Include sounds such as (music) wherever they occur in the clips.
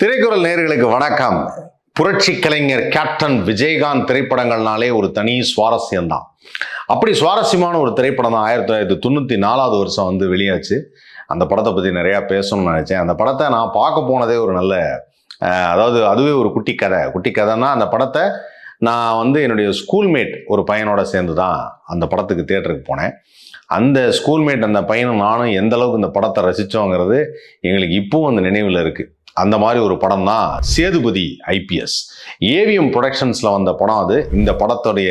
திரைக்குறள் நேர்களுக்கு வணக்கம். புரட்சி கலைஞர் கேப்டன் விஜயகாந்த் திரைப்படங்கள்னாலே ஒரு தனி சுவாரஸ்யம்தான். அப்படி சுவாரஸ்யமான ஒரு திரைப்படம் தான் ஆயிரத்தி தொள்ளாயிரத்தி தொண்ணூற்றி நாலாவது வருஷம் வந்து வெளியாச்சு. அந்த படத்தை பற்றி நிறையா பேசணும்னு நினச்சேன். அந்த படத்தை நான் பார்க்க போனதே ஒரு நல்ல அதாவது அதுவே ஒரு குட்டி கதை. குட்டி கதைன்னா அந்த படத்தை நான் வந்து என்னுடைய ஸ்கூல்மேட் ஒரு பையனோட சேர்ந்து தான் அந்த படத்துக்கு தியேட்டருக்கு போனேன். அந்த ஸ்கூல்மேட் அந்த பையனும் நானும் எந்த அளவுக்கு இந்த படத்தை ரசித்தோங்கிறது எங்களுக்கு இப்பவும் அந்த நினைவில் இருக்குது அந்த மாதிரி ஒரு படம் தான் சேதுபதி ஐபிஎஸ். ஏவிஎம் ப்ரொடக்ஷன்ஸில் வந்த படம் அது. இந்த படத்துடைய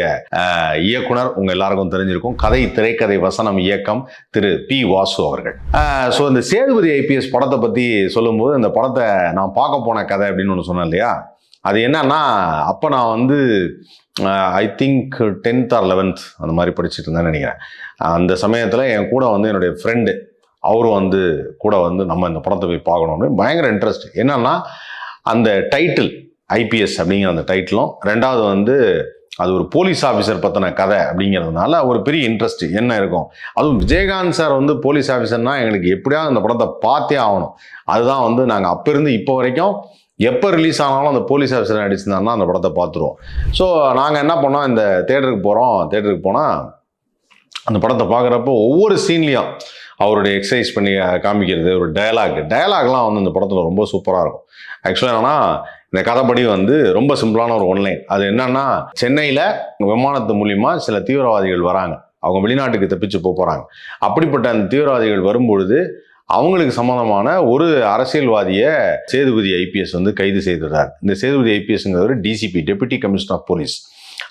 இயக்குனர் உங்கள் எல்லாருக்கும் தெரிஞ்சிருக்கும். கதை திரைக்கதை வசனம் இயக்கம் திரு பி வாசு அவர்கள். ஸோ இந்த சேதுபதி ஐபிஎஸ் படத்தை பற்றி சொல்லும்போது இந்த படத்தை நான் பார்க்க போன கதை அப்படின்னு ஒன்று சொன்னேன் இல்லையா? அது என்னன்னா அப்போ நான் வந்து I think tenth or eleventh அந்த மாதிரி படிச்சுட்டு இருந்தேன்னு நினைக்கிறேன். அந்த சமயத்தில் என் கூட வந்து என்னுடைய ஃப்ரெண்டு அவரும் வந்து கூட வந்து நம்ம இந்த படத்தை போய் பார்க்கணும்னு பயங்கர இன்ட்ரெஸ்ட் என்னன்னா அந்த டைட்டில் ஐபிஎஸ் அப்படிங்கிற அந்த டைட்டிலும் ரெண்டாவது வந்து அது ஒரு போலீஸ் ஆஃபீஸர் பற்றின கதை அப்படிங்கிறதுனால ஒரு பெரிய இன்ட்ரெஸ்ட் என்ன இருக்கும்? அதுவும் விஜயகாந்த் சார் வந்து போலீஸ் ஆஃபீஸர்னால் எங்களுக்கு எப்படியாவது அந்த படத்தை பார்த்தே ஆகணும். அதுதான் வந்து நாங்கள் அப்போ இருந்து இப்போ வரைக்கும் எப்போ ரிலீஸ் ஆனாலும் அந்த போலீஸ் ஆஃபீஸர் நடிச்சிருந்தாருன்னா அந்த படத்தை பார்த்துருவோம். ஸோ நாங்கள் என்ன பண்ணோம்? இந்த தேட்டருக்கு போகிறோம் தேட்டருக்கு போனால் அந்த படத்தை பார்க்குறப்போ ஒவ்வொரு சீன்லேயும் அவருடைய எக்ஸசைஸ் பண்ணி காமிக்கிறது ஒரு டயலாக் டயலாக்லாம் வந்து இந்த படத்தில் ரொம்ப சூப்பராக இருக்கும். ஆக்சுவலாக என்னன்னா இந்த கதைப்படி வந்து ரொம்ப சிம்பிளான ஒரு ஒன்லைன் அது என்னன்னா சென்னையில் விமானத்து மூலிமா சில தீவிரவாதிகள் வராங்க. அவங்க வெளிநாட்டுக்கு தப்பிச்சு போகிறாங்க அப்படிப்பட்ட அந்த தீவிரவாதிகள் வரும்பொழுது அவங்களுக்கு சம்மந்தமான ஒரு அரசியல்வாதியை சேதுபதி ஐபிஎஸ் வந்து கைது செய்திருந்தார் இந்த Sethupathi ஐபிஎஸ்ங்கிறவர் DCP deputy commissioner of police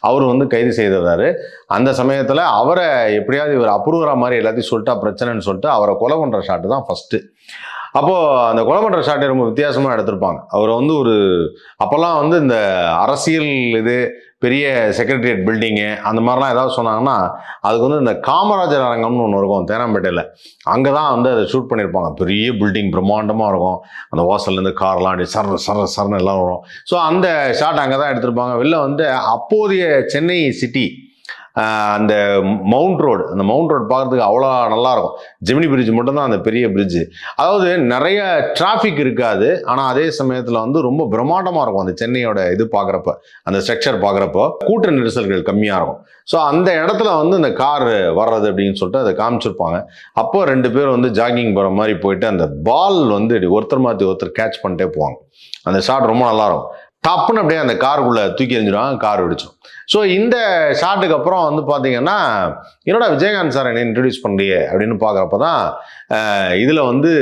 அவர் வந்து கைது செய்திருந்தாரு. அந்த சமயத்தில் அவரை எப்படியாவது இவர் அப்ரூவரா மாதிரி எல்லாத்தையும் சொல்லிட்டா பிரச்சனைன்னு சொல்லிட்டு அவரை கொலை பண்ணுற ஷாட்டு தான் ஃபஸ்ட்டு அப்போது அந்த கொலை பண்ணுற ஷாட்டை ரொம்ப வித்தியாசமாக எடுத்திருப்பாங்க. அவர் வந்து ஒரு அப்போல்லாம் வந்து இந்த அரசியல் இது பெரிய செக்ரட்டரியேட் பில்டிங்கு அந்த மாதிரிலாம் ஏதாவது சொன்னாங்கன்னா அதுக்கு வந்து இந்த காமராஜர் அரங்கம்னு ஒன்று இருக்கும் தேனாம்பேட்டையில். அங்கே தான் வந்து அதை ஷூட் பண்ணியிருப்பாங்க. பெரிய பில்டிங் பிரம்மாண்டமாக இருக்கும். அந்த வாசல்லேருந்து கார்லாம் அடி சர சர சரன்னு எல்லாம் வரும். ஸோ அந்த ஷாட் அங்கே தான் எடுத்திருப்பாங்க. வெளில வந்து அப்போதைய சென்னை சிட்டி அந்த மவுண்ட் ரோடு அந்த மவுண்ட் ரோடு பார்க்கறதுக்கு அவ்வளோ நல்லாயிருக்கும். ஜெமினி பிரிட்ஜ் மட்டும்தான் அந்த பெரிய பிரிட்ஜு அதாவது நிறைய டிராஃபிக் இருக்காது. ஆனால் அதே சமயத்தில் வந்து ரொம்ப பிரம்மாண்டமாக இருக்கும் அந்த சென்னையோட இது பார்க்குறப்ப அந்த ஸ்ட்ரக்சர் பார்க்குறப்போ. கூட்ட நெரிசல்கள் கம்மியாக இருக்கும். ஸோ அந்த இடத்துல வந்து இந்த கார் வர்றது அப்படின்னு சொல்லிட்டு அதை காமிச்சிருப்பாங்க. அப்போ ரெண்டு பேர் வந்து ஜாகிங் போகிற மாதிரி போயிட்டு அந்த பால் வந்து ஒருத்தர் மாற்றி ஒருத்தர் கேட்ச் பண்ணிட்டே போவாங்க. அந்த ஷாட் ரொம்ப நல்லாயிருக்கும். டப்புன்னு அப்படியே அந்த காருக்குள்ளே தூக்கி எறிஞ்சிடுவாங்க கார் வெடிச்சிடும் ஸோ இந்த ஷாட்டுக்கு அப்புறம் வந்து பார்த்தீங்கன்னா என்னோட விஜயகாந்த் சார் என்ன இன்ட்ரடியூஸ் பண்ணுறியே அப்படின்னு பார்க்குறப்ப தான் இதில் வந்து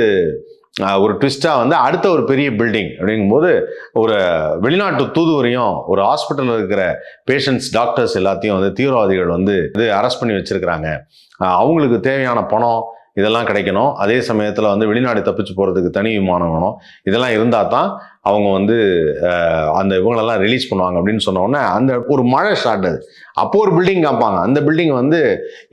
ஒரு ட்விஸ்ட்டாக வந்து அடுத்த ஒரு பெரிய பில்டிங் அப்படிங்கும்போது ஒரு வெளிநாட்டு தூதுவரையும் ஒரு ஹாஸ்பிட்டலில் இருக்கிற பேஷண்ட்ஸ் டாக்டர்ஸ் எல்லாத்தையும் வந்து தீவிரவாதிகள் வந்து இது அரெஸ்ட் பண்ணி வச்சுருக்கிறாங்க. அவங்களுக்கு தேவையான பணம் இதெல்லாம் கிடைக்கணும். அதே சமயத்தில் வந்து வெளிநாடு தப்பிச்சு போகிறதுக்கு தனி விமானம் வேணும். இதெல்லாம் இருந்தால் தான் அவங்க வந்து அந்த இவங்களெல்லாம் ரிலீஸ் பண்ணுவாங்க அப்படின்னு சொன்ன உடனே அந்த ஒரு மழை ஸ்டார்ட் அது அப்போ ஒரு பில்டிங் காப்பாங்க அந்த பில்டிங் வந்து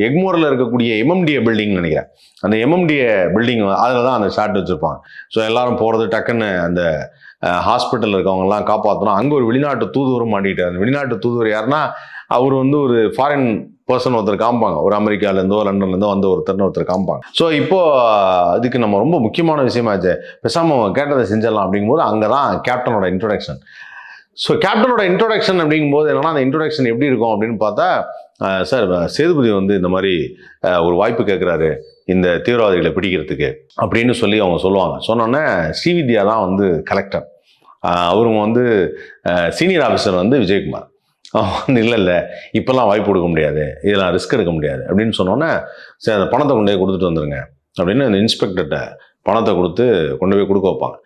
எக்மோரில் இருக்கக்கூடிய எம்எம்டிஏ பில்டிங் நினைக்கிறேன். அந்த எம்எம்டிஏ பில்டிங் அதில் தான் அந்த ஷார்ட் வச்சுருப்பாங்க. ஸோ எல்லாரும் போகிறது டக்குன்னு அந்த ஹாஸ்பிட்டலில் இருக்கவங்கலாம் காப்பாற்றணும் அங்கே ஒரு வெளிநாட்டு தூதுவரும் மாட்டிக்கிட்டார். அந்த வெளிநாட்டு தூதுவர் யாருன்னா அவர் வந்து ஒரு ஃபாரின் பர்சன் ஒருத்தர் காமிப்பாங்க ஒரு அமெரிக்காலேருந்தோ லண்டன்லேருந்தோ வந்து ஒருத்தர்னு ஒருத்தர் காமிப்பாங்க ஸோ இப்போ அதுக்கு நம்ம ரொம்ப முக்கியமான விஷயமாச்சு பேசாமல் கேட்டதை செஞ்சிடலாம் அப்படிங்கும்போது அங்கே தான் கேப்டனோட இன்ட்ரொடக்ஷன் ஸோ கேப்டனோட இன்ட்ரொடக்ஷன் அப்படிங்கும்போது என்னென்னா அந்த இன்ட்ரொடக்ஷன் எப்படி இருக்கும் அப்படின்னு பார்த்தா சார் சேதுபதி வந்து இந்த மாதிரி ஒரு வாய்ப்பு கேட்குறாரு இந்த தீவிரவாதிகளை பிடிக்கிறதுக்கு அப்படின்னு சொல்லி அவங்க சொல்லுவாங்க. சொன்னோன்னே ஸ்ரீவித்யா தான் வந்து கலெக்டர் அவருங்க வந்து சீனியர் ஆஃபீஸர் வந்து விஜயகுமார். இல்லை (laughs) இல்லை. இப்போல்லாம் வாய்ப்பு கொடுக்க முடியாது. இதெல்லாம் ரிஸ்க் எடுக்க முடியாது. அப்படின்னு சொன்னோன்னே சரி அந்த பணத்தை கொண்டு போய் கொடுத்துட்டு வந்துருங்க. அப்படின்னு அந்த இன்ஸ்பெக்டர்கிட்ட பணத்தை கொடுத்து கொண்டு போய் கொடுக்க வைப்பாங்க.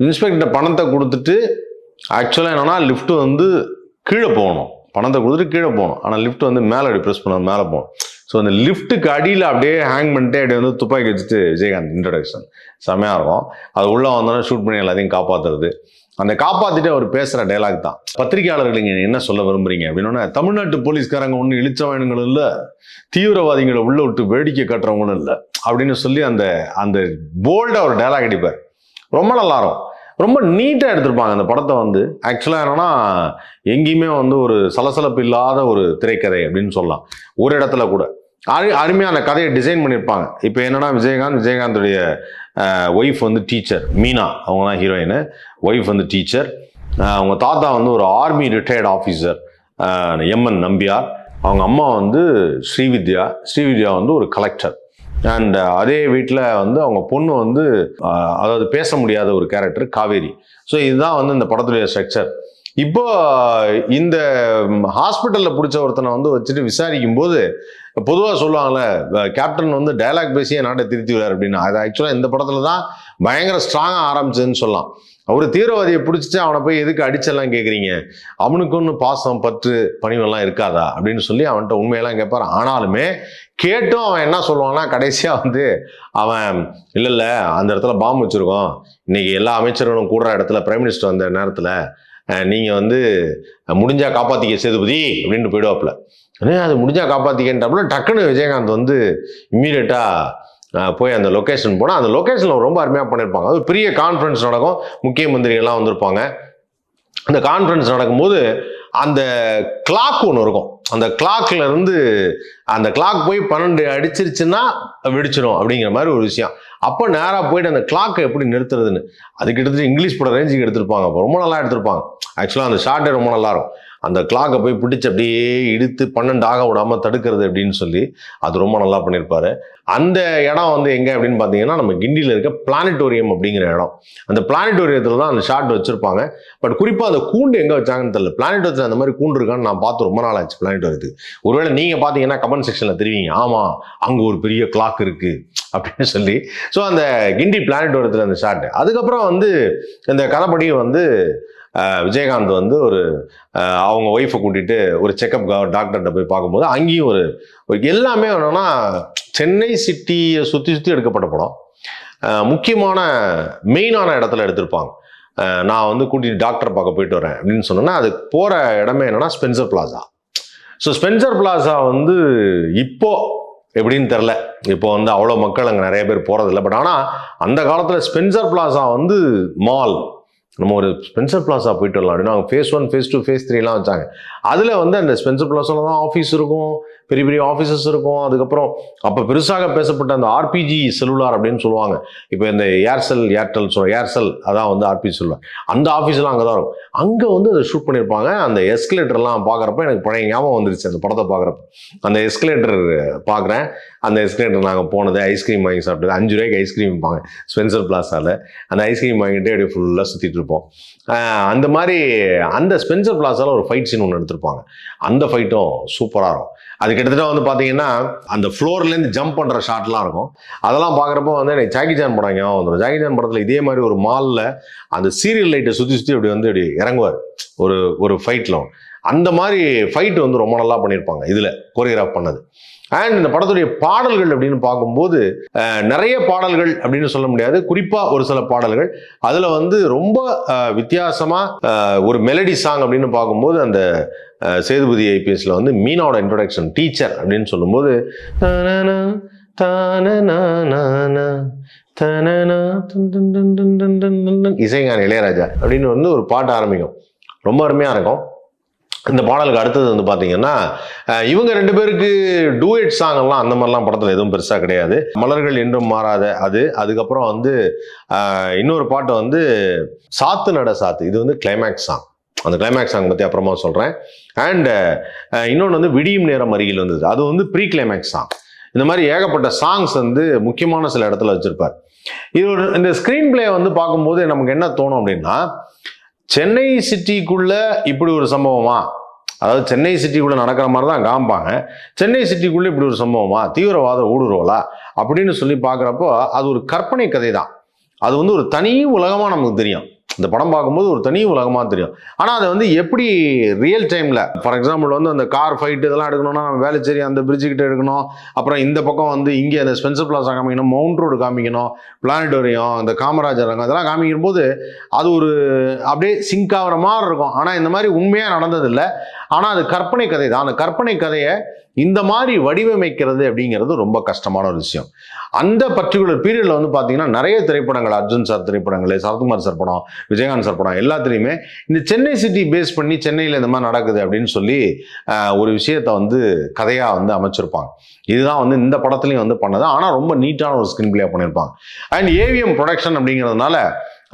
இன்ஸ்பெக்டர் பணத்தை கொடுத்துட்டு ஆக்சுவலாக என்னென்னா லிஃப்ட் வந்து கீழே போகணும். பணத்தை கொடுத்துட்டு கீழே போகணும். ஆனால் லிஃப்ட் வந்து மேலே அப்படி ப்ரெஸ் பண்ண மேலே போகணும். ஸோ அந்த லிஃப்ட்டுக்கு அடியில் அப்படியே ஹேங் பண்ணிட்டு அப்படியே வந்து துப்பாக்கி வச்சுட்டு விஜயகாந்த் இன்ட்ரடக்ஷன் செமையாக இருக்கும். அது உள்ளே வந்தோன்னே ஷூட் பண்ணி எல்லாத்தையும் காப்பாற்றுறது அந்த காப்பாற்றிட்டு அவர் பேசுகிற டைலாக் தான். பத்திரிகையாளர்கள் நீங்கள் என்ன சொல்ல விரும்புறீங்க அப்படின்னா தமிழ்நாட்டு போலீஸ்காரங்க ஒன்றும் இழிச்சவனுங்களும் இல்லை தீவிரவாதிகளை உள்ள விட்டு வேடிக்கை கட்டுறவங்களும் இல்லை அப்படின்னு சொல்லி அந்த அந்த போல்டாக ஒரு டைலாக் அடிப்பார். ரொம்ப நல்லா இருக்கும். ரொம்ப நீட்டாக எடுத்திருப்பாங்க அந்த படத்தை வந்து. ஆக்சுவலாக என்னன்னா எங்கேயுமே வந்து ஒரு சலசலப்பு இல்லாத ஒரு திரைக்கதை அப்படின்னு சொல்லலாம். ஒரு இடத்துல கூட. அரு அருமையான கதையை டிசைன் பண்ணியிருப்பாங்க. இப்போ என்னன்னா விஜயகாந்த் விஜயகாந்துடைய ஒய்ஃப் வந்து டீச்சர் மீனா அவங்க தான் ஹீரோயின் ஒய்ஃப் வந்து டீச்சர் அவங்க தாத்தா வந்து ஒரு army retired officer MN Nambiar. அவங்க அம்மா வந்து ஸ்ரீவித்யா. ஸ்ரீவித்யா வந்து ஒரு கலெக்டர் அண்ட் அதே வீட்டில் வந்து அவங்க பொண்ணு வந்து அதாவது பேச முடியாத ஒரு கேரக்டர் காவேரி. ஸோ இதுதான் வந்து இந்த படத்துடைய ஸ்ட்ரக்சர் இப்போ இந்த ஹாஸ்பிட்டலில் பிடிச்ச ஒருத்தனை வந்து வச்சுட்டு விசாரிக்கும் போது பொதுவாக சொல்லுவாங்கல்ல கேப்டன் வந்து டைலாக் பேசியே நாட்டை திருத்திவிடார் அப்படின்னு. அது ஆக்சுவலாக இந்த படத்தில் தான் பயங்கர ஸ்ட்ராங்காக ஆரம்பிச்சதுன்னு சொல்லலாம். அவர் தீவிரவாதியை பிடிச்சிட்டு அவனை போய் எதுக்கு அடிச்செல்லாம் கேட்குறீங்க அவனுக்கு ஒன்று பாசம் பற்று பணிவெல்லாம் இருக்காதா? அப்படின்னு சொல்லி அவன்கிட்ட உண்மையெல்லாம் கேட்பார் ஆனாலுமே கேட்டும் அவன் என்ன சொல்லுவான்னா கடைசியாக வந்து அவன் இல்லை இல்லை அந்த இடத்துல பாம்பு வச்சுருக்கோம். இன்றைக்கி எல்லா அமைச்சர்களும் கூடுற இடத்துல பிரைம் மினிஸ்டர் வந்த நேரத்தில் நீங்கள் வந்து முடிஞ்சால் காப்பாற்றிக்க சேதுபதி அப்படின்ட்டு போயிடுவாப்புல. ஏன்னா அது முடிஞ்சால் காப்பாற்றிக்கன்றப்பல டக்குன்னு விஜயகாந்த் வந்து இம்மீடியட்டாக போய் அந்த லொக்கேஷன் போனால் அந்த லொக்கேஷனில் ரொம்ப அருமையாக பண்ணியிருப்பாங்க அது பெரிய கான்ஃபரன்ஸ் நடக்கும். முக்கிய மந்திரிகள்லாம் வந்திருப்பாங்க. அந்த கான்ஃபரன்ஸ் நடக்கும்போது அந்த கிளாக் ஒன்று இருக்கும். அந்த கிளாக்ல இருந்து அந்த கிளாக் போய் பன்னெண்டு அடிச்சிருச்சுன்னா வெடிச்சிடும் அப்படிங்கிற மாதிரி ஒரு விஷயம். அப்போ நேராக போயிட்டு அந்த கிளாக்கை எப்படி நிறுத்துறதுன்னு? அது கிட்டத்தட்ட இங்கிலீஷ் படம் ரேஞ்சுக்கு எடுத்திருப்பாங்க. அப்போ ரொம்ப நல்லா எடுத்திருப்பாங்க. ஆக்சுவலாக அந்த ஷார்ட்டே ரொம்ப நல்லா இருக்கும். அந்த கிளாக்கை போய் பிடிச்சி அப்படியே இழுத்து பன்னெண்டு ஆக விடாமல் தடுக்கிறது அப்படின்னு சொல்லி அது ரொம்ப நல்லா பண்ணியிருப்பாரு. அந்த இடம் வந்து எங்கே அப்படின்னு பார்த்தீங்கன்னா நம்ம கிண்டியில் இருக்க பிளானட்டோரியம் அப்படிங்கிற இடம். அந்த பிளானட்டோரியத்தில் தான் அந்த ஷாட் வச்சுருப்பாங்க. பட் குறிப்பாக அந்த கூண்டு எங்கே வச்சாங்கன்னு தெரியல. பிளானட்டோரியத்தில் அந்த மாதிரி கூண்டு இருக்கான்னு நான் பார்த்து ரொம்ப நாள் ஆச்சு பிளானட்டோரியத்துக்கு ஒருவேளை நீங்கள் பார்த்தீங்கன்னா கமெண்ட் செக்ஷனில் தெரிவிங்க. ஆமாம் அங்கே ஒரு பெரிய கிளாக் இருக்குது அப்படின்னு சொல்லி. ஸோ அந்த கிண்டி பிளானட்டோரியத்தில் அந்த ஷாட் அதுக்கப்புறம் வந்து இந்த கதைப்படியும் வந்து விஜயகாந்த் வந்து ஒரு அவங்க ஒய்ஃபை கூட்டிட்டு ஒரு செக்அப் டாக்டர்கிட்ட போய் பார்க்கும்போது அங்கேயும் ஒரு எல்லாமே என்னன்னா சென்னை சிட்டியை சுற்றி சுற்றி எடுக்கப்பட்ட படம். முக்கியமான மெயினான இடத்துல எடுத்திருப்பாங்க. நான் வந்து கூட்டிட்டு டாக்டர் பார்க்க போயிட்டு வரேன் அப்படின்னு சொன்னோன்னா அது போகிற இடமே என்னன்னா Spencer Plaza so Spencer Plaza வந்து இப்போ எப்படின்னு தெரில இப்போ வந்து அவ்வளோ மக்கள் அங்கே நிறைய பேர் போகிறதில்ல பட் ஆனால் அந்த காலத்தில் ஸ்பென்சர் பிளாசா வந்து மால் நம்ம ஒரு ஸ்பென்சர் பிளாஸா போயிட்டு வரலாம். அப்படின்னா அவங்க phase one phase two phase த்ரீலாம் வச்சாங்க. அதில் வந்து அந்த ஸ்பென்சர் பிளாஸில் தான் ஆஃபீஸ் இருக்கும். பெரிய பெரிய ஆஃபீஸஸ் இருக்கும். அதுக்கப்புறம் அப்போ பெருசாக பேசப்பட்ட அந்த ஆர்பிஜி செல்லுலார் அப்படின்னு சொல்லுவாங்க. இப்போ இந்த ஏர்செல் ஏர்டெல் சொல்ல ஏர்செல் அதான் வந்து ஆர்பிஜி சொல்லுவாங்க அந்த ஆஃபீஸ்லாம் அங்கே தான் இருக்கும். அங்கே வந்து அதை ஷூட் பண்ணியிருப்பாங்க அந்த எஸ்கலேட்டர்லாம் பார்க்குறப்ப எனக்கு பழைய ஞாபகம் வந்துருச்சு. அந்த படத்தை பார்க்குறப்ப. அந்த எஸ்கலேட்டர் பார்க்குறேன். அந்த எஸ்கலேட்டர் நாங்கள் போனது ஐஸ்கிரீம் வாங்கி சாப்பிட்டது. அஞ்சு ரூபாய்க்கு ஐஸ்கிரீம் விற்பாங்க ஸ்பென்சர் பிளாஸாவில் அந்த ஐஸ்கிரீம் வாங்கிட்டு அப்படியே ஃபுல்லாக சுற்றிட்டு இருப்போம். அந்த மாதிரி அந்த ஸ்பென்சர் பிளாஸாவில் ஒரு ஃபைட் சீன் ஒன்று எடுத்திருப்பாங்க. அந்த ஃபைட்டும் சூப்பராக இருக்கும். அது கிட்டத்தட்ட வந்து பார்த்தீங்கன்னா அந்த ஃப்ளோர்லேருந்து ஜம்ப் பண்ணுற ஷாட்லாம் இருக்கும். அதெல்லாம் பார்க்குறப்போ வந்து எனக்கு ஜாக்கி ஜான் படம் ஞாபகம் வந்துடும் ஜாக்கி ஜான் படத்தில் இதே மாதிரி ஒரு மாலில் அந்த சீரியல் லைட்டை சுற்றி சுற்றி அப்படி வந்து அப்படி இறங்குவார். ஒரு ஒரு ஃபைட்டில் அந்த மாதிரி ஃபைட் வந்து ரொம்ப நல்லா பண்ணியிருப்பாங்க இதில் கொரியோகிராஃப் பண்ணது. அண்ட் இந்த படத்துடைய பாடல்கள் அப்படின்னு பார்க்கும்போது நிறைய பாடல்கள் அப்படின்னு சொல்ல முடியாது குறிப்பாக ஒரு சில பாடல்கள் அதில் வந்து ரொம்ப வித்தியாசமாக ஒரு மெலடி சாங் அப்படின்னு பார்க்கும்போது அந்த சேதுபதி ஐபிஎஸ்ல வந்து மீனாவோட இன்ட்ரொடக்ஷன் டீச்சர் அப்படின்னு சொல்லும்போது இசைஞான இளையராஜா அப்படின்னு வந்து ஒரு பாட்டு ஆரம்பிக்கும் ரொம்ப அருமையாக இருக்கும் இந்த பாடலுக்கு அடுத்தது வந்து பார்த்தீங்கன்னா இவங்க ரெண்டு பேருக்கு டூயட் சாங் எல்லாம் அந்த மாதிரிலாம் படத்தில் எதுவும் பெருசாக கிடையாது. மலர்கள் என்றும் மாறாத அது. அதுக்கப்புறம் வந்து இன்னொரு பாட்டு வந்து சாத்து நட சாத்து. இது வந்து கிளைமேக்ஸ் சாங் அந்த கிளைமேக்ஸ் சாங் பற்றி அப்புறமா சொல்கிறேன் அண்டு இன்னொன்று வந்து விடியும் நேரம் அருகில் வந்தது. அது வந்து ப்ரீ கிளைமேக்ஸ் சாங் இந்த மாதிரி ஏகப்பட்ட சாங்ஸ் வந்து முக்கியமான சில இடத்துல வச்சுருப்பார். இது ஒரு இந்த ஸ்க்ரீன் பிளே வந்து பார்க்கும்போது நமக்கு என்ன தோணும் அப்படின்னா சென்னை சிட்டிக்குள்ள இப்படி ஒரு சம்பவமா? அதாவது சென்னை சிட்டிக்குள்ளே நடக்கிற மாதிரி தான் காமிப்பாங்க. சென்னை சிட்டிக்குள்ளே இப்படி ஒரு சம்பவமா? தீவிரவாத ஊடுருவலா? அப்படின்னு சொல்லி பார்க்குறப்போ அது ஒரு கற்பனை கதை தான் அது வந்து ஒரு தனி உலகமாக நமக்கு தெரியும். இந்த படம் பார்க்கும்போது ஒரு தனி உலகமாக தெரியும். ஆனால் அதை வந்து எப்படி ரியல் டைமில் ஃபார் எக்ஸாம்பிள் வந்து அந்த கார் ஃபைட் இதெல்லாம் எடுக்கணும்னா நம்ம வேலைச்சேரி அந்த பிரிட்ஜுக்கிட்ட கிட்ட எடுக்கணும். அப்புறம் இந்த பக்கம் வந்து இங்கே அந்த ஸ்பென்சர் பிளாஸா காமிக்கணும் மவுண்ட் ரோடு காமிக்கணும் பிளானட்டோரியம் அந்த காமராஜர் ரங்கம் அதெல்லாம் காமிக்கும் போது அது ஒரு அப்படியே சிங்க் ஆகிற மாதிரி இருக்கும். ஆனால் இந்த மாதிரி உண்மையாக நடந்ததில்லை. ஆனால் அது கற்பனை கதை தான் அந்த கற்பனை கதையை இந்த மாதிரி வடிவமைக்கிறது அப்படிங்கிறது ரொம்ப கஷ்டமான ஒரு விஷயம். அந்த பர்டிகுலர் பீரியடில் வந்து பார்த்தீங்கன்னா நிறைய திரைப்படங்கள் அர்ஜுன் சார் திரைப்படங்கள் சரத்குமார் சார் படம் விஜயகாந்த் சார் படம் எல்லாத்துலேயுமே இந்த சென்னை சிட்டி பேஸ் பண்ணி சென்னையில் இந்த மாதிரி நடக்குது அப்படின்னு சொல்லி ஒரு விஷயத்தை வந்து கதையாக வந்து அமைச்சிருப்பாங்க. இதுதான் வந்து இந்த படத்துலையும் வந்து பண்ணது. ஆனால் ரொம்ப நீட்டான ஒரு ஸ்கிரீன் பிளேயாக பண்ணியிருப்பாங்க அண்ட் ஏவிஎம் ப்ரொடக்ஷன் அப்படிங்கிறதுனால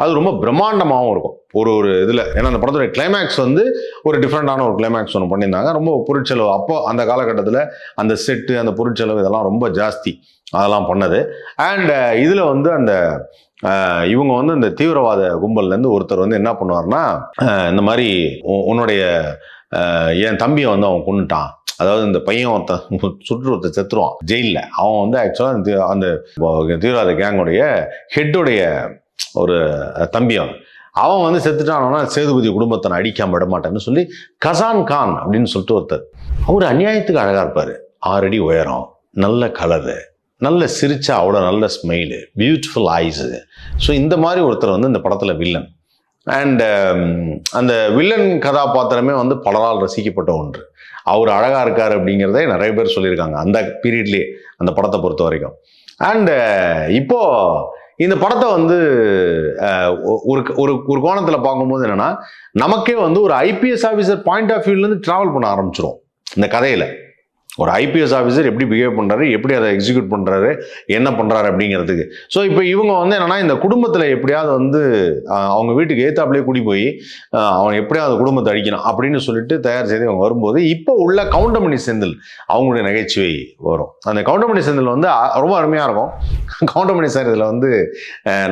அது ரொம்ப பிரம்மாண்டமாகவும் இருக்கும். ஒரு ஒரு இதில். ஏன்னா அந்த படத்துடைய கிளைமேக்ஸ் வந்து ஒரு டிஃப்ரெண்டான ஒரு கிளைமேக்ஸ் ஒன்று பண்ணியிருந்தாங்க. ரொம்ப பொருட்செலவு அப்போ அந்த காலகட்டத்தில் அந்த செட்டு அந்த பொருட்செலவு இதெல்லாம் ரொம்ப ஜாஸ்தி அதெல்லாம் பண்ணது. அண்ட் இதில் வந்து அந்த இவங்க வந்து இந்த தீவிரவாத கும்பல்லேருந்து ஒருத்தர் வந்து என்ன பண்ணுவார்னா இந்த மாதிரி உன்னுடைய என் தம்பியை வந்து அவன் கொண்டுட்டான் அதாவது இந்த பையன் ஒருத்தன் (laughs) சுற்று ஒருத்தன் செத்துருவான் ஜெயிலில். அவன் வந்து ஆக்சுவலாக அந்த தீவிரவாத கேங்குடைய ஹெட்டுடைய ஒரு தம்பி அவன். அவன் வந்து செத்துட்டானா சேதுபதி குடும்பத்தை நான் அடிக்காம விட மாட்டேன்னு சொல்லி கசான் கான் அப்படின்னு சொல்லிட்டு ஒருத்தர். அவர் அநியாயத்துக்கு அழகா இருப்பாரு. ஆறடி உயரம் நல்ல கலரு நல்ல சிரிச்சா அவ்வளோ நல்ல ஸ்மைலு பியூட்டிஃபுல் ஐஸு ஸோ இந்த மாதிரி ஒருத்தர் வந்து இந்த படத்தில் வில்லன் அண்ட் அந்த வில்லன் கதாபாத்திரமே வந்து பலரால் ரசிக்கப்பட்ட ஒன்று. அவர் அழகாக இருக்கார் அப்படிங்கிறதே நிறைய பேர் சொல்லியிருக்காங்க அந்த பீரியட்லேயே அந்த படத்தை பொறுத்த வரைக்கும். அண்டு uh, இப்போது இந்த படத்தை வந்து ஒரு ஒரு ஒரு கோணத்தில் பார்க்கும்போது என்னென்னா நமக்கே வந்து ஒரு ஐபிஎஸ் ஆஃபீஸர் பாயிண்ட் ஆஃப் வியூலேருந்து ட்ராவல் பண்ண ஆரம்பிச்சிடும் இந்த கதையில். ஒரு ஐபிஎஸ் ஆஃபீஸர் எப்படி பிஹேவ் பண்ணுறாரு எப்படி அதை எக்ஸிக்யூட் பண்ணுறாரு என்ன பண்ணுறாரு அப்படிங்கிறதுக்கு. ஸோ இப்போ இவங்க வந்து என்னன்னா இந்த குடும்பத்தில் எப்படியாவது வந்து அவங்க வீட்டுக்கு ஏத்தாப்புலேயே குடி போய் அவன் எப்படியாவது குடும்பத்தை அழிக்கணும் அப்படின்னு சொல்லிட்டு தயார் செய்து அவங்க வரும்போது இப்போ உள்ள கவுண்டமணி செந்தில் அவங்களுடைய நகைச்சுவை வரும். அந்த கவுண்டமணி செந்தில் வந்து ரொம்ப அருமையாக இருக்கும். கவுண்டமணி சார் இதில் வந்து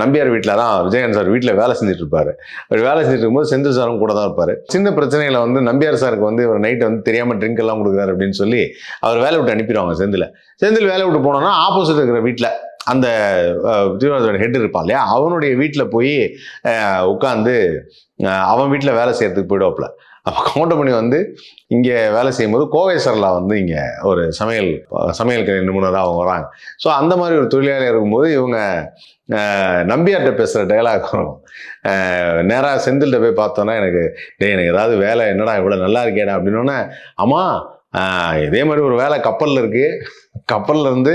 நம்பியார் வீட்டில் தான் விஜயகாந்த் சார் வீட்டில் வேலை செஞ்சுட்டு இருப்பாரு. அவர் வேலை செஞ்சுட்டு இருக்கும்போது செந்தில் சாரும் கூட தான் இருப்பார். சின்ன பிரச்சனைகளை வந்து நம்பியார் சாருக்கு வந்து இவர் நைட்டு வந்து தெரியாமல் ட்ரிங்க் எல்லாம் கொடுக்குறாரு அப்படின்னு சொல்லி அவர் வேலை விட்டு அனுப்பிடுவாங்க செந்தில். செந்தில் வேலை விட்டு போனோன்னா ஆப்போசிட் இருக்கிற வீட்டில் அந்த தீவிரவாதோட ஹெட் இருப்பான் இல்லையா? அவனுடைய வீட்டில் போய் உட்காந்து அவன் வீட்டில் வேலை செய்யறதுக்கு போயிடுவாப்புல. அப்போ கவுண்டமணி வந்து இங்கே வேலை செய்யும்போது கோவை வந்து இங்கே ஒரு சமையல் சமையல் நிபுணராக அவங்க வராங்க. ஸோ அந்த மாதிரி ஒரு தொழிலாளி இருக்கும்போது இவங்க நம்பியார்கிட்ட பேசுகிற டைலாக் வரும். நேராக செந்தில்கிட்ட போய் பார்த்தோன்னா எனக்கு டே எனக்கு ஏதாவது வேலை என்னடா இவ்வளோ நல்லா இருக்கேடா? அப்படின்னோடனே அம்மா இதே மாதிரி ஒரு வேலை கப்பலில் இருக்குது கப்பலில் இருந்து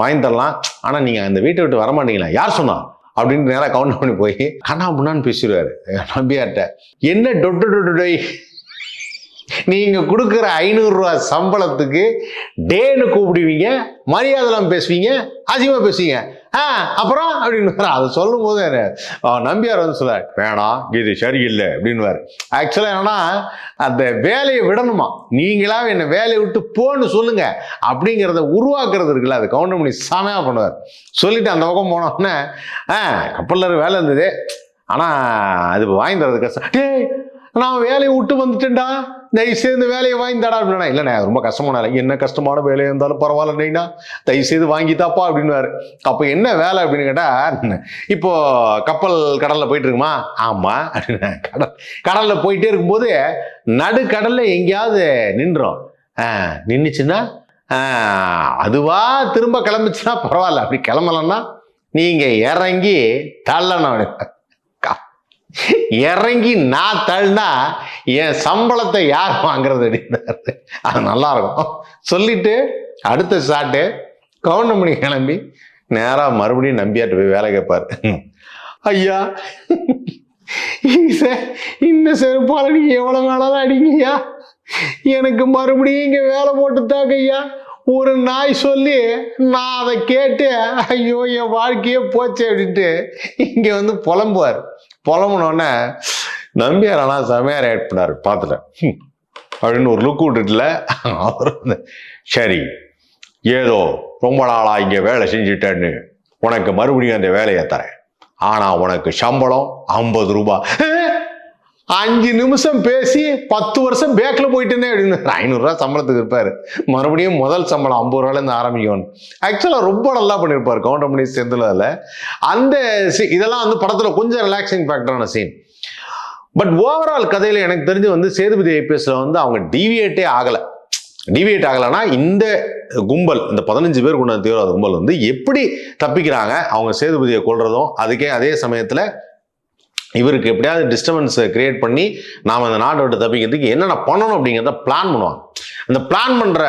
வாங்கி தரலாம். ஆனால் நீங்கள் அந்த வீட்டை விட்டு வரமாட்டீங்களா யார் சொன்னா? அப்படின்னு நேராக கவுண்ட் பண்ணி போய் கண்ணா முன்னான்னு பேசிடுவார். நம்பியார்ட்ட என்ன டொட்டு டொட்டு டொய்? நீங்கள் கொடுக்குற ஐநூறுரூவா சம்பளத்துக்கு டேன்னு கூப்பிடுவீங்க மரியாதைலாம் பேசுவீங்க அதிகமாக பேசுவீங்க. ஆ அப்புறம்? அப்படின்னு அதை சொல்லும் போது நம்பியார் வந்து சொல்ல வேணாம் இது சரியில்லை அப்படின்னுவார். ஆக்சுவலாக என்னன்னா அந்த வேலையை விடணுமா? நீங்களா என்னை வேலையை விட்டு போன்னு சொல்லுங்க அப்படிங்கிறத உருவாக்குறது இருக்குல்ல அது கவுண்டமணி செமையாக பண்ணுவார். சொல்லிட்டு அந்த பக்கம் போனோன்னே ஆ கப்பலில் வேலை இருந்தது ஆனால் அது இப்போ வாங்கி தரது கஷ்டம். டேய் நான் வேலையை விட்டு வந்துட்டேன்டா. தயவு செய்து வேலையை வாங்கி தடா அப்படின்னா இல்லைண்ணே ரொம்ப கஷ்டமான வேலை என்ன கஷ்டமான வேலையாக இருந்தாலும் பரவாயில்லண்ணா தயவு செய்து வாங்கி தாப்பா அப்படின்னுவாரு. அப்போ என்ன வேலை அப்படின்னு கேட்டால் இப்போ கப்பல் கடலில் போயிட்டு இருக்குமா ஆமாம் அப்படின்னு (laughs) கடல் கடலில் போயிட்டே இருக்கும்போது நடுக்கடலில் எங்கேயாவது நின்றோம். ஆ நின்றுச்சுன்னா அதுவா திரும்ப கிளம்பிச்சுன்னா பரவாயில்ல. அப்படி கிளம்பலன்னா நீங்கள் இறங்கி தள்ளணும் அப்படின்னு. இறங்கி நான் தள்ளினா என் சம்பளத்தை யார் வாங்குறது அப்படின்னாரு அது நல்லா இருக்கும் சொல்லிட்டு அடுத்த ஷாட்டு கவுண்டமணி கிளம்பி நேராக மறுபடியும் நம்பியாட்டு போய் வேலை கேட்பார். ஐயா இந்த- இந்த செருப்பால நீங்க எவ்வளவு அடிங்கய்யா எனக்கு மறுபடியும் இங்க வேலை போட்டு தாக்கய்யா ஐயா. ஒரு நாய் சொல்லி நான் அதை கேட்டு ஐயோ என் வாழ்க்கையே போச்சு அப்படின்ட்டு இங்க வந்து புலம்புவார். புலம்புனோடனே நம்பியார் ஆனால் செமையாக ரியாக்ட் பண்ணார் பார்த்துட்டேன். அப்படின்னு ஒரு லுக் விட்டுட்டுல அவர் வந்து சரி ஏதோ ரொம்ப நாளாக இங்கே வேலை செஞ்சுட்டேன்னு உனக்கு மறுபடியும் அந்த வேலையை தரேன். ஆனால் உனக்கு சம்பளம் ஐம்பது ரூபாய். அஞ்சு நிமிஷம் பேசி பத்து வருஷம் பேக்கில் போயிட்டேனே அப்படின்னு. ஐநூறுரூவா சம்பளத்துக்கு இருப்பார். மறுபடியும் முதல் சம்பளம் ஐம்பது ரூபாலேருந்து ஆரம்பிக்கும். ஆக்சுவலாக ரொம்ப நல்லா பண்ணியிருப்பார் கவுண்டர் பண்ணி சேர்ந்துள்ளதில் அந்த scene- இதெல்லாம் வந்து படத்தில் கொஞ்சம் ரிலாக்ஸிங் ஃபேக்டரான சீன் பட் ஓவரால் கதையில் எனக்கு தெரிஞ்சு வந்து சேதுபதி ஐபிஎஸ்ல வந்து அவங்க டிவியேட்டே ஆகலை. டிவியேட் ஆகலைன்னா இந்த கும்பல் இந்த பதினஞ்சு பேர் கொண்ட தீவிரவாத கும்பல் வந்து எப்படி தப்பிக்கிறாங்க? அவங்க சேதுபதியை கொள்றதும் அதுக்கே அதே சமயத்தில் இவருக்கு எப்படியாவது டிஸ்டர்பன்ஸை கிரியேட் பண்ணி நாம் அந்த நாட்டை விட்டு தப்பிக்கிறதுக்கு என்னென்ன பண்ணணும் அப்படிங்கிறத பிளான் பண்ணுவாங்க. அந்த பிளான் பண்ணுற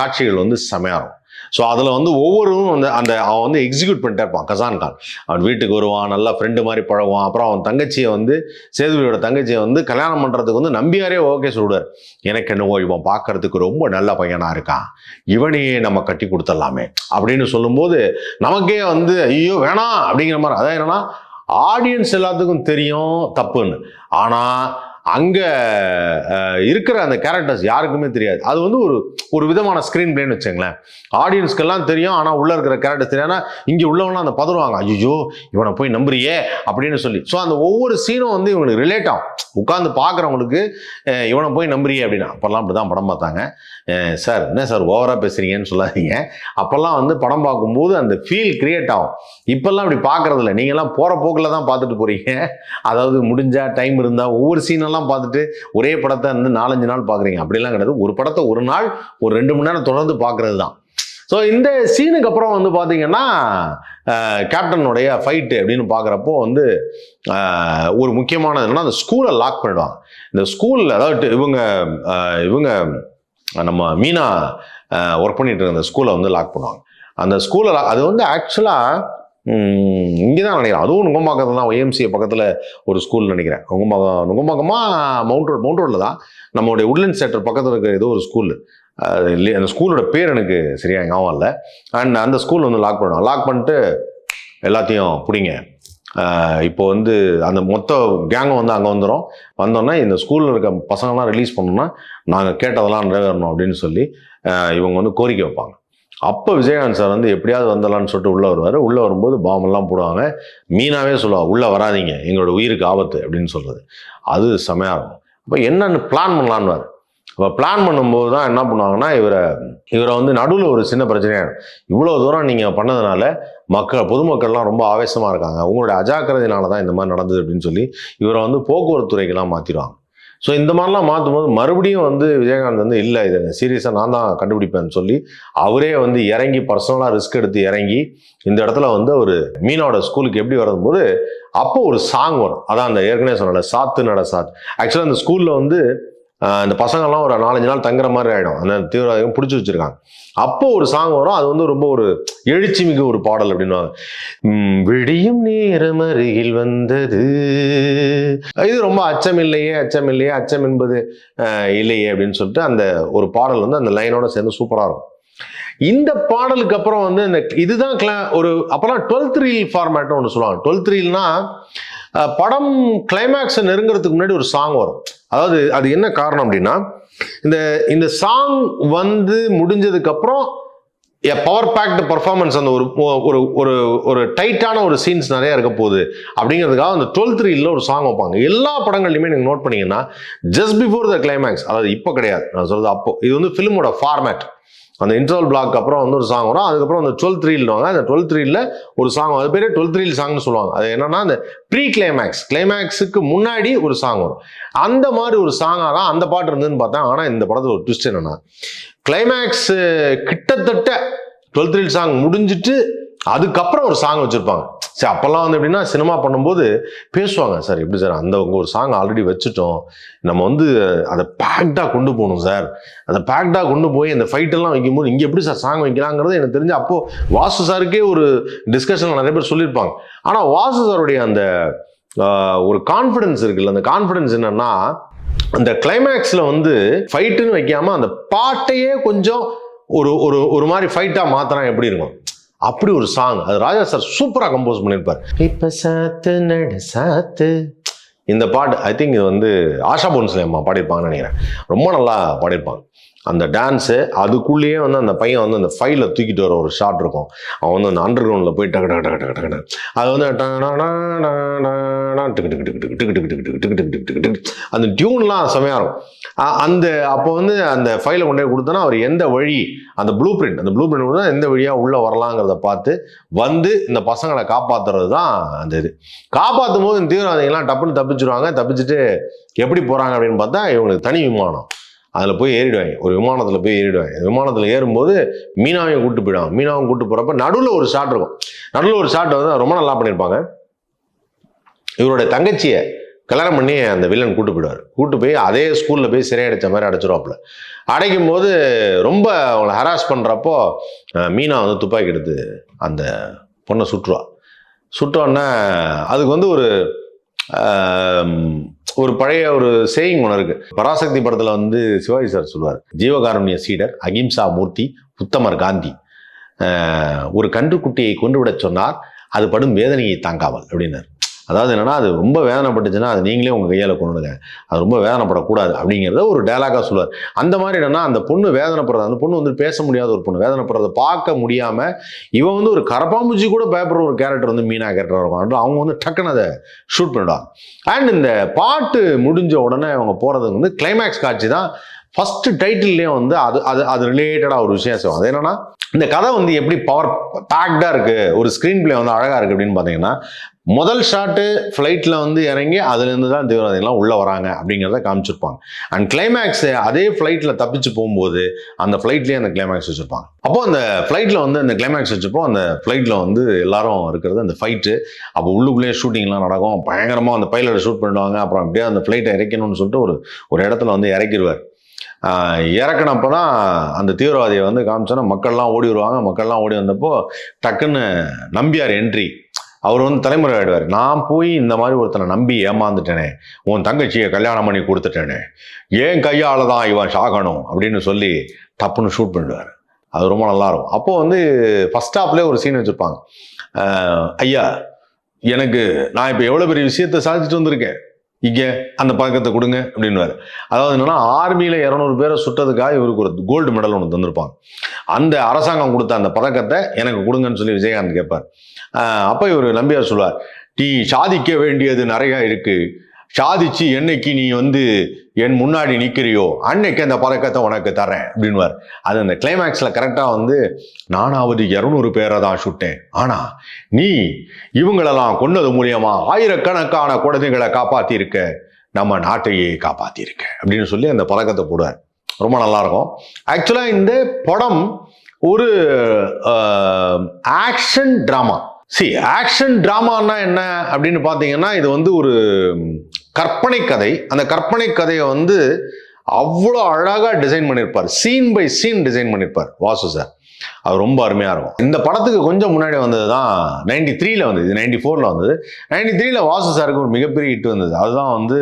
காட்சிகள் வந்து செமையாகும் ஸோ அதில் வந்து ஒவ்வொருவரும் வந்து அந்த அவன் வந்து எக்ஸிக்யூட் பண்ணிட்டே இருப்பான் கசான் கான் அவன் வீட்டுக்கு வருவான் நல்லா ஃப்ரெண்டு மாதிரி பழகுவான். அப்புறம் அவன் தங்கச்சியை வந்து சேதுபதியோட தங்கச்சியை வந்து கல்யாணம் பண்ணுறதுக்கு வந்து நம்பியாரே ஓகே சொல்லுவார். எனக்கு என்னவோ இவன் பார்க்கறதுக்கு ரொம்ப நல்ல பையனாக இருக்கான். இவனையே நம்ம கட்டி கொடுத்துடலாமே. அப்படின்னு சொல்லும்போது நமக்கே வந்து ஐயோ வேணாம். அப்படிங்கிற மாதிரி. அதான் என்னன்னா ஆடியன்ஸ் எல்லாத்துக்கும் தெரியும் தப்புன்னு. ஆனால் அங்கே இருக்கிற அந்த கேரக்டர்ஸ் யாருக்குமே தெரியாது. அது வந்து ஒரு ஒரு விதமான ஸ்க்ரீன் பிளேன்னு வச்சுங்களேன் ஆடியன்ஸ்க்கெல்லாம் தெரியும் ஆனால் உள்ளே இருக்கிற கேரக்டர்ஸ் தெரியும். இங்கே உள்ளவங்களாம் அந்த பதறுவாங்க. ஐயோ இவனை போய் நம்புறியே அப்படின்னு சொல்லி. ஸோ அந்த ஒவ்வொரு சீனும் வந்து இவங்களுக்கு ரிலேட் ஆகும். உட்காந்து பார்க்குறவங்களுக்கு இவனை போய் நம்புறியே அப்படின்னா. அப்போல்லாம் அப்படி தான் படம் பார்த்தாங்க. சார் என்ன சார் ஓவராக பேசுகிறீங்கன்னு சொல்லாதீங்க. அப்போல்லாம் வந்து படம் பார்க்கும்போது அந்த ஃபீல் கிரியேட் ஆகும். இப்போல்லாம் அப்படி பார்க்குறதில்ல. நீங்கள்லாம் போகிற போக்கில் தான் பார்த்துட்டு போகிறீங்க அதாவது முடிஞ்சால் டைம் இருந்தால் ஒவ்வொரு சீனெல்லாம் பார்த்துட்டு ஒரே படத்தை வந்து நாலஞ்சு நாள் பார்க்குறீங்க. அப்படிலாம் கிடையாது. ஒரு படத்தை ஒரு நாள் ஒரு ரெண்டு மணி நேரம் தொடர்ந்து பார்க்குறது தான். ஸோ இந்த சீனுக்கு அப்புறம் வந்து பார்த்தீங்கன்னா கேப்டனுடைய ஃபைட்டு அப்படின்னு பார்க்குறப்போ வந்து ஒரு முக்கியமானது என்னன்னா அந்த ஸ்கூலை லாக் பண்ணிடுவாங்க. இந்த ஸ்கூலில் அதாவது இவங்க இவங்க நம்ம மீனா ஒர்க் பண்ணிட்டு இருக்க அந்த ஸ்கூலை வந்து லாக் பண்ணுவாங்க. அந்த ஸ்கூலை அது வந்து ஆக்சுவலாக இங்கே தான் நினைக்கிறேன். அதுவும் நுங்கம்பாக்கத்தில் தான் ஒய்எம்சிஏ பக்கத்தில் ஒரு ஸ்கூல் நினைக்கிறேன். நுங்கம்பாக்கம் நுங்கம்பாக்கமாக மவுண்ட் ரோட் மவுண்ட் ரோட்டில் தான் நம்மளுடைய உட்லண்ட் செக்டர் பக்கத்தில் இருக்கிற ஏதோ ஒரு ஸ்கூல் அந்த ஸ்கூலோட பேர் எனக்கு சரியாக ஞாபகம் இல்லை. அண்ட் அந்த ஸ்கூல் வந்து லாக் பண்ணுவோம் லாக் பண்ணிட்டு எல்லாத்தையும் பிடிங்க. இப்போ வந்து அந்த மொத்த கேங்கும் வந்து அங்கே வந்துடும் வந்தோன்னே இந்த ஸ்கூலில் இருக்க பசங்கள்லாம் ரிலீஸ் பண்ணோம்னா நாங்கள் கேட்டதெல்லாம் நிறைவேறணும் அப்படின்னு சொல்லி இவங்க வந்து கோரிக்கை வைப்பாங்க. அப்போ விஜயகாந்த் சார் வந்து எப்படியாவது வந்துடலான்னு சொல்லிட்டு உள்ளே வருவார். உள்ளே வரும்போது பாம்பெல்லாம் போடுவாங்க. மீனாவே சொல்லுவாள் உள்ளே வராதீங்க எங்களோட உயிருக்கு ஆபத்து அப்படின்னு சொல்கிறது அது செமையாக இருக்கும். அப்போ என்னென்னு பிளான் பண்ணலான்னு அப்போ பிளான் பண்ணும்போது தான் என்ன பண்ணுவாங்கன்னா இவரை இவரை வந்து நடுவில் ஒரு சின்ன பிரச்சனையாக இவ்வளோ தூரம் நீங்கள் பண்ணதுனால மக்கள் பொதுமக்கள்லாம் ரொம்ப ஆவேசமாக இருக்காங்க. உங்களுடைய அஜாக்கிரதையினால தான் இந்த மாதிரி நடந்தது அப்படின்னு சொல்லி இவரை வந்து போக்குவரத்து துறைக்கெல்லாம் மாற்றிடுவாங்க ஸோ இந்த மாதிரிலாம் மாற்றும் போது மறுபடியும் வந்து விஜயகாந்த் வந்து இல்லை இதை சீரியஸாக நான் தான் கண்டுபிடிப்பேன்னு சொல்லி அவரே வந்து இறங்கி பர்சனலாக ரிஸ்க் எடுத்து இறங்கி இந்த இடத்துல வந்து ஒரு மீனோட ஸ்கூலுக்கு எப்படி வரும்போது அப்போ ஒரு சாங் வரும். அதான் அந்த ஏற்கனவே சொன்னல சாத்து நட சாத். ஆக்சுவலாக அந்த ஸ்கூலில் வந்து இந்த பசங்கள்லாம் ஒரு நாலஞ்சு நாள் தங்குற மாதிரி ஆகிடும் அந்த தீவிரவாதிகள் பிடிச்சி வச்சிருக்காங்க. அப்போ ஒரு சாங் வரும். அது வந்து ரொம்ப ஒரு எழுச்சி மிகு ஒரு பாடல் அப்படின்னுவாங்க. விடியும் நேரம் அருகில் வந்தது. இது ரொம்ப அச்சம் இல்லையே அச்சம் இல்லையே அச்சம் என்பது இல்லையே அப்படின்னு சொல்லிட்டு அந்த ஒரு பாடல் வந்து அந்த லைனோட சேர்ந்து சூப்பராக இருக்கும். இந்த பாடலுக்கு அப்புறம் வந்து இந்த இதுதான் ஒரு அப்போல்லாம் டுவெல்த் ரீல் ஃபார்மேட்னு ஒன்று சொல்லுவாங்க. டுவெல்த் ரீல்னா படம் கிளைமேக்ஸை நெருங்குறதுக்கு முன்னாடி ஒரு சாங் வரும். அதாவது அது என்ன காரணம் அப்படின்னா இந்த இந்த சாங் வந்து முடிஞ்சதுக்கப்புறம் பவர் பேக்டு பர்ஃபார்மன்ஸ் அந்த ஒரு ஒரு ஒரு ஒரு டைட்டான ஒரு சீன்ஸ் நிறைய இருக்க போகுது. அப்படிங்கிறதுக்காக அந்த டுவெல்த் ரீலில் ஒரு சாங் வைப்பாங்க. எல்லா படங்கள்லையுமே நீங்கள் நோட் பண்ணீங்கன்னா ஜஸ்ட் பிஃபோர் த கிளைமேக்ஸ் அதாவது இப்போ கிடையாது. நான் சொல்றது அப்போ. இது வந்து ஃபிலிமோட ஃபார்மேட் அந்த இன்டர்வல் பிளாக் அப்புறம் வந்து ஒரு சாங் வரும். அதுக்கப்புறம் அந்த டுவெல் ரீல்வாங்க அந்த டுவெல் த்ரீல ஒரு சாங் அது பேரே டுவெல்த் த்ரீல் சாங்னு சொல்லுவாங்க. அது என்னன்னா அந்த ப்ரீ கிளைமேக்ஸ் கிளைமேக்ஸுக்கு முன்னாடி ஒரு சாங் வரும். அந்த மாதிரி ஒரு சாங்காக தான் அந்த பாட்டு இருந்ததுன்னு பார்த்தேன். ஆனால் இந்த படத்தில் ஒரு ட்விஸ்ட் என்னன்னா கிளைமேக்ஸ் கிட்டத்தட்ட டுவெல் த்ரீல் சாங் முடிஞ்சிட்டு அதுக்கப்புறம் ஒரு சாங் வச்சுருப்பாங்க. சரி அப்போல்லாம் வந்து எப்படின்னா சினிமா பண்ணும்போது பேசுவாங்க. சார் எப்படி சார் அந்த உங்கள் ஒரு சாங் ஆல்ரெடி வச்சுட்டோம். நம்ம வந்து அதை பேக்டாக கொண்டு போகணும் சார். அதை பேக்டாக கொண்டு போய் அந்த ஃபைட்டெல்லாம் வைக்கும்போது இங்கே எப்படி சார் சாங் வைக்கலாங்கிறது எனக்கு தெரிஞ்சு அப்போது வாசு சாருக்கே ஒரு டிஸ்கஷன் நிறைய பேர் சொல்லியிருப்பாங்க. ஆனால் வாசு சாருடைய அந்த ஒரு கான்ஃபிடென்ஸ் இருக்குல்ல அந்த கான்ஃபிடென்ஸ் என்னன்னா அந்த கிளைமேக்ஸில் வந்து ஃபைட்டுன்னு வைக்காமல் அந்த பாட்டையே கொஞ்சம் ஒரு ஒரு ஒரு மாதிரி ஃபைட்டாக மாத்திரம் எப்படி இருக்கும்? அப்படி ஒரு சாங் அது ராஜா சார் சூப்பராக கம்போஸ் பண்ணியிருப்பார் இப்போ சாத்து நடு சாத்து. இந்த பாட்டு ஐ திங்க் இது வந்து ஆஷா போன்ஸ்ல அம்மா பாடியிருப்பாங்கன்னு நினைக்கிறேன். ரொம்ப நல்லா பாடியிருப்பாங்க. அந்த டான்ஸு அதுக்குள்ளேயே வந்து அந்த பையன் வந்து அந்த ஃபைலில் தூக்கிட்டு வர ஒரு ஷாட் இருக்கும் அவன் வந்து அந்த அண்டர் கிரவுண்டில் போய் டக்கு டக்கு டக்கு டக்கு அது வந்து அந்த டியூன்லாம் செமையாக இருக்கும் அந்த அப்போ வந்து அந்த ஃபைலை கொண்டு போய் கொடுத்தோன்னா அவர் எந்த வழி அந்த ப்ளூ பிரிண்ட் அந்த ப்ளூ பிரிண்ட் கொடுத்தா எந்த வழியாக உள்ளே வரலாங்கிறத பார்த்து வந்து இந்த பசங்களை காப்பாற்றுறது தான் அந்த இது காப்பாற்றும் போது இந்த தீவிரவாதிகள்லாம் டப்புன்னு தப்பிச்சிருவாங்க தப்பிச்சுட்டு எப்படி போகிறாங்க அப்படின்னு பார்த்தா இவங்களுக்கு தனி விமானம் அதில் போய் ஏறிடுவாங்க. ஒரு விமானத்தில் போய் ஏறிடுவாங்க. விமானத்தில் ஏறும்போது மீனாவையும் கூப்பிட்டு போயிடுவாங்க. மீனாவும் கூட்டு போகிறப்ப நடுவில் ஒரு ஷாட் இருக்கும். நடுவில் ஒரு ஷாட் வந்து ரொம்ப நல்லா பண்ணியிருப்பாங்க. இவருடைய தங்கச்சியை கல்யாணம் பண்ணி அந்த வில்லன் கூட்டு போயிடுவார். கூட்டு போய் அதே ஸ்கூலில் போய் சிறை அடைச்ச மாதிரி அடைச்சிருவாப்புல. அடைக்கும் போது ரொம்ப அவங்கள ஹராஸ் பண்ணுறப்போ மீனா வந்து துப்பாக்கி எடுத்து அந்த பொண்ணை சுற்றுவா சுட்டோன்னே அதுக்கு வந்து ஒரு ஒரு பழைய ஒரு சேயிங் ஒன்று இருக்கு. பராசக்தி படத்தில் வந்து சிவாஜி சார் சொல்லுவார். ஜீவகாருண்ய சீடர் அகிம்சா மூர்த்தி உத்தமர் காந்தி. ஒரு கன்றுக்குட்டியை கொண்டு விட சொன்னார் அது படும் வேதனையை தாங்காமல் அப்படின்னார். அதாவது என்னென்னா அது ரொம்ப வேதனைப்பட்டுச்சுன்னா அது நீங்களே உங்கள் கையால் கொண்டுடுங்க அது ரொம்ப வேதனைப்படக்கூடாது அப்படிங்கிறத ஒரு டேலாக்காக சொல்லுவார். அந்த மாதிரி என்னன்னா அந்த பொண்ணு வேதனைப்படுறது அந்த பொண்ணு வந்து பேச முடியாத ஒரு பொண்ணு வேதனைப்படுறத பார்க்க முடியாமல் இவன் வந்து ஒரு கரப்பாம்பூச்சி கூட பயப்படுற ஒரு கேரக்டர் வந்து மீனா கேரக்டர் இருக்கும். அவங்க வந்து டக்குன்னு அதை ஷூட் பண்ணிடுவாங்க. அண்ட் இந்த பாட்டு முடிஞ்ச உடனே அவங்க போகிறது வந்து கிளைமேக்ஸ் காட்சி தான் ஃபஸ்ட்டு டைட்டில்லே வந்து அது அது அது ரிலேட்டடாக ஒரு விஷயம் செய்வோம் அது என்னென்னா இந்த கதை வந்து எப்படி பவர் பேக்டாக இருக்கு? ஒரு ஸ்க்ரீன் பிளே வந்து அழகாக இருக்கு அப்படின்னு பார்த்தீங்கன்னா முதல் ஷாட்டு ஃப்ளைட்டில் வந்து இறங்கி அதுலேருந்து தான் தீவிரவாதிகள்லாம் உள்ளே வராங்க அப்படிங்கிறத காமிச்சிருப்பாங்க. அண்ட் கிளைமேக்ஸ் அதே ஃப்ளைட்டில் தப்பிச்சு போகும்போது அந்த ஃப்ளைட்லேயே அந்த கிளைமேக்ஸ் வச்சுருப்பாங்க. அப்போ அந்த ஃப்ளைட்டில் வந்து அந்த கிளைமேக்ஸ் வச்சப்போ அந்த ஃப்ளைட்டில் வந்து எல்லாரும் இருக்கிறது அந்த ஃபைட்டு அப்போ உள்ளுக்குள்ளேயே ஷூட்டிங்லாம் நடக்கும். பயங்கரமாக அந்த பைலட்டை ஷூட் பண்ணுவாங்க அப்புறம் அப்படியே அந்த ஃப்ளைட்டை இறக்கணும்னு சொல்லிட்டு ஒரு ஒரு இடத்துல வந்து இறக்கிடுவார். இறக்குனப்போ தான் அந்த தீவிரவாதியை வந்து காமிச்சோன்னா மக்கள்லாம் ஓடி வருவாங்க. மக்கள்லாம் ஓடி வந்தப்போ டக்குன்னு நம்பியார் என்ட்ரி அவர் வந்து தலைமுறை ஆகிடுவார் நான் போய் இந்த மாதிரி ஒருத்தனை நம்பி ஏமாந்துட்டேனே. உன் தங்கச்சியை கல்யாணம் பண்ணி கொடுத்துட்டேனே. ஏன் கையால் தான் இவன் சாகணும் அப்படின்னு சொல்லி டப்புன்னு ஷூட் பண்ணிடுவார். அது ரொம்ப நல்லா இருக்கும் வந்து ஃபஸ்ட் ஹாப்லேயே ஒரு சீன் வச்சுருப்பாங்க. ஐயா எனக்கு நான் இப்போ எவ்வளோ பெரிய விஷயத்தை சாதிச்சுட்டு வந்திருக்கேன். இங்கே அந்த பதக்கத்தை கொடுங்க அப்படின்னுவார். அதாவது என்னன்னா ஆர்மியில் இரநூறு பேரை சுட்டதுக்காக இவருக்கு ஒரு கோல்டு மெடல் ஒன்று தந்திருப்பாங்க. அந்த அரசாங்கம் கொடுத்த அந்த பதக்கத்தை எனக்கு கொடுங்கன்னு சொல்லி விஜயகாந்த் கேட்பார். அப்போ இவர் நம்பியார் சொல்லுவார் நீ சாதிக்க வேண்டியது நிறையா இருக்கு. சாதிச்சு என்னைக்கு நீ வந்து என் முன்னாடி நிற்கிறியோ அன்னைக்கு அந்த பதக்கத்தை உனக்கு தரேன் அப்படின்வார் அது அந்த கிளைமேக்ஸில் கரெக்டாக வந்து நானாவது இரநூறு பேரை தான் சுட்டேன். ஆனால் நீ இவங்களெல்லாம் கொன்னது மூலியமாக ஆயிரக்கணக்கான குழந்தைகளை காப்பாற்றியிருக்க நம்ம நாட்டையே காப்பாற்றியிருக்க அப்படின்னு சொல்லி அந்த பதக்கத்தை போடுவார். ரொம்ப நல்லாயிருக்கும். ஆக்சுவலாக இந்த படம் ஒரு ஆக்ஷன் ட்ராமா சி ஆக்ஷன் ட்ராமான்னா என்ன அப்படின்னு பார்த்தீங்கன்னா இது வந்து ஒரு கற்பனை கதை. அந்த கற்பனை கதையை வந்து அவ்வளோ அழகாக டிசைன் பண்ணியிருப்பார் சீன் பை சீன் டிசைன் பண்ணியிருப்பார் வாசு சார் அது ரொம்ப அருமையாக இருக்கும். இந்த படத்துக்கு கொஞ்சம் முன்னாடி வந்தது தான் நைன்டி த்ரீல வந்தது. இது நைன்டி ஃபோரில் வந்தது. நைன்டி த்ரீல வாசு சாருக்கு ஒரு மிகப்பெரிய ஹிட் வந்தது. அதுதான் வந்து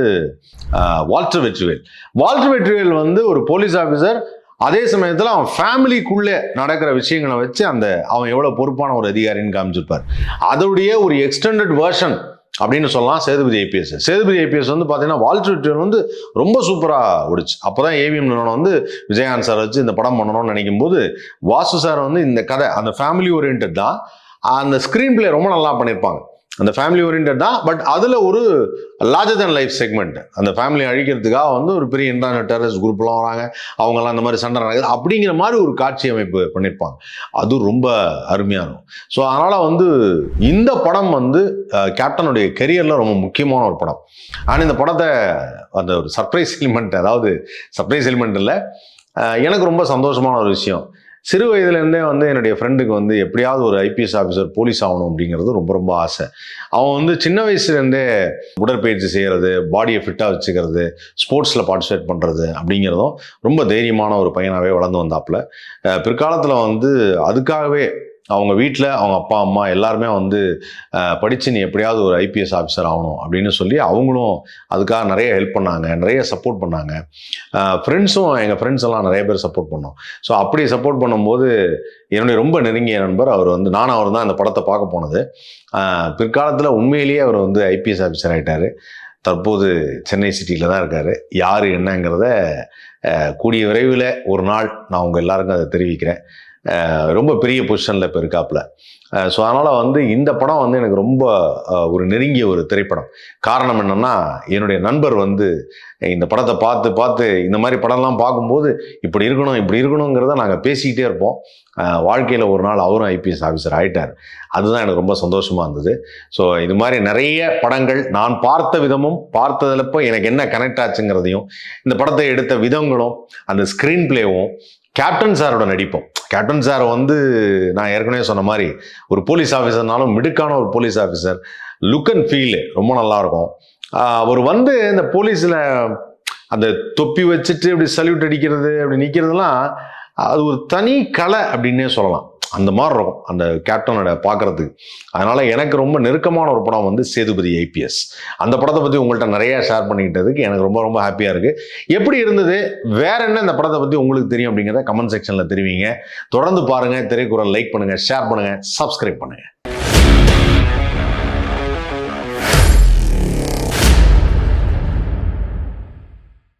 வால்டர் வெற்றிவேல் வால்டர் வெற்றிவேல் வந்து ஒரு போலீஸ் ஆஃபீஸர் அதே சமயத்தில் அவன் ஃபேமிலிக்குள்ளே நடக்கிற விஷயங்களை வச்சு அந்த அவன் எவ்வளோ பொறுப்பான ஒரு அதிகாரின்னு காமிச்சிருப்பார். அதோடைய ஒரு எக்ஸ்டெண்டட் வெர்ஷன் அப்படின்னு சொல்லலாம். சேதுபதி ஐபிஎஸ் சேதுபதி ஐபிஎஸ் வந்து பார்த்தீங்கன்னா வால்டர் வெற்றிவேல் வந்து ரொம்ப சூப்பராக ஓடிச்சு. அப்போ தான் ஏவிஎம் நிறுவனம் வந்து விஜயகாந்த் சார் வச்சு இந்த படம் பண்ணணும்னு நினைக்கும் போது வாசு சார் வந்து இந்த கதை அந்த ஃபேமிலி ஓரியன்ட் தான். அந்த ஸ்க்ரீன் பிளே ரொம்ப நல்லா பண்ணியிருப்பாங்க அந்த ஃபேமிலி ஓரியன்ட் தான். பட் அதில் ஒரு லார்ஜர் தன் லைஃப் செக்மெண்ட் அந்த ஃபேமிலி அழிக்கிறதுக்காக வந்து ஒரு பெரிய இன்டர்நெட் டெரரிஸ்ட் குரூப்லாம் வராங்க. அவங்கெல்லாம் அந்த மாதிரி சண்டை நடக்குது. அப்படிங்கிற மாதிரி ஒரு காட்சி அமைப்பு பண்ணியிருப்பாங்க. அது ரொம்ப அருமையாக இருக்கும். ஸோ அதனால் வந்து இந்த படம் வந்து கேப்டனுடைய கெரியரில் ரொம்ப முக்கியமான ஒரு படம். ஆனால் இந்த படத்தை அந்த ஒரு சர்ப்ரைஸ் எலிமெண்ட் அதாவது சர்ப்ரைஸ் எலிமெண்ட் இல்லை எனக்கு ரொம்ப சந்தோஷமான ஒரு விஷயம். சிறு வயதுலேருந்தே வந்து என்னுடைய ஃப்ரெண்டுக்கு வந்து எப்படியாவது ஒரு ஐபிஎஸ் ஆஃபீஸர் போலீஸ் ஆகணும் அப்படிங்கிறது ரொம்ப ரொம்ப ஆசை. அவன் வந்து சின்ன வயசுலேருந்தே உடற்பயிற்சி செய்கிறது பாடியை ஃபிட்டாக வச்சுக்கிறது ஸ்போர்ட்ஸில் பார்ட்டிசிபேட் பண்ணுறது அப்படிங்கிறதும் ரொம்ப தைரியமான ஒரு பையனாகவே வளர்ந்து வந்தாப்புல. பிற்காலத்தில் வந்து அதுக்காகவே அவங்க வீட்டில் அவங்க அப்பா அம்மா எல்லாருமே வந்து படித்து நீ எப்படியாவது ஒரு ஐபிஎஸ் ஆஃபீஸர் ஆகணும் அப்படின்னு சொல்லி அவங்களும் அதுக்காக நிறைய ஹெல்ப் பண்ணாங்க நிறைய சப்போர்ட் பண்ணாங்க. ஃப்ரெண்ட்ஸும் எங்கள் ஃப்ரெண்ட்ஸ் எல்லாம் நிறைய பேர் சப்போர்ட் பண்ணோம். ஸோ அப்படி சப்போர்ட் பண்ணும்போது என்னுடைய ரொம்ப நெருங்கிய நண்பர் அவர் வந்து நானும் அவர் தான் அந்த படத்தை பார்க்க போனது. பிற்காலத்தில் உண்மையிலேயே அவர் வந்து ஐபிஎஸ் ஆஃபீஸர் ஆகிட்டார் தற்போது சென்னை சிட்டியில் தான் இருக்கார். யார் என்னங்கிறத கூடிய விரைவில் ஒரு நாள் நான் உங்கள் எல்லாருக்கும் அதை தெரிவிக்கிறேன். ரொம்ப பெரிய பொசிஷனில் இப்போ இருக்காப்புல. ஸோ அதனால் வந்து இந்த படம் வந்து எனக்கு ரொம்ப ஒரு நெருங்கிய ஒரு திரைப்படம். காரணம் என்னென்னா என்னுடைய நண்பர் வந்து இந்த படத்தை பார்த்து பார்த்து இந்த மாதிரி படம்லாம் பார்க்கும்போது இப்படி இருக்கணும் இப்படி இருக்கணுங்கிறத நாங்கள் பேசிக்கிட்டே இருப்போம். வாழ்க்கையில் ஒரு நாள் அவரும் ஐபிஎஸ் ஆஃபீஸர் ஆகிட்டார் அதுதான் எனக்கு ரொம்ப சந்தோஷமாக இருந்தது. ஸோ இது மாதிரி நிறைய படங்கள் நான் பார்த்த விதமும் பார்த்ததுலப்போ எனக்கு என்ன கனெக்ட் ஆச்சுங்கிறதையும் இந்த படத்தை எடுத்த விதங்களும் அந்த ஸ்க்ரீன் பிளேவும் கேப்டன் சாரோட நடிப்போம். கேப்டன் சார் வந்து நான் ஏற்கனவே சொன்ன மாதிரி ஒரு போலீஸ் ஆஃபீஸர்னாலும் மிடுக்கான ஒரு police officer look and feel ரொம்ப நல்லாயிருக்கும் அவர் வந்து இந்த போலீஸில் அந்த தொப்பி வச்சுட்டு இப்படி சல்யூட் அடிக்கிறது அப்படி நிற்கிறதுலாம் அது ஒரு தனி கலை அப்படின்னே சொல்லலாம். அந்த மாதிரி இருக்கும். அந்த கேப்டனோட பார்க்கறதுக்கு. அதனால் எனக்கு ரொம்ப நெருக்கமான ஒரு படம் வந்து சேதுபதி ஐபிஎஸ் அந்த படத்தை பற்றி உங்கள்கிட்ட நிறையா ஷேர் பண்ணிக்கிட்டதுக்கு எனக்கு ரொம்ப ரொம்ப ஹாப்பியாக இருக்குது எப்படி இருந்தது? வேற என்ன இந்த படத்தை பற்றி உங்களுக்கு தெரியும் அப்படிங்கிறத கமெண்ட் செக்ஷனில் தெரிவிங்க. தொடர்ந்து பாருங்கள் திரைக்குறள் லைக் பண்ணுங்கள் ஷேர் பண்ணுங்கள் சப்ஸ்கிரைப் பண்ணுங்கள்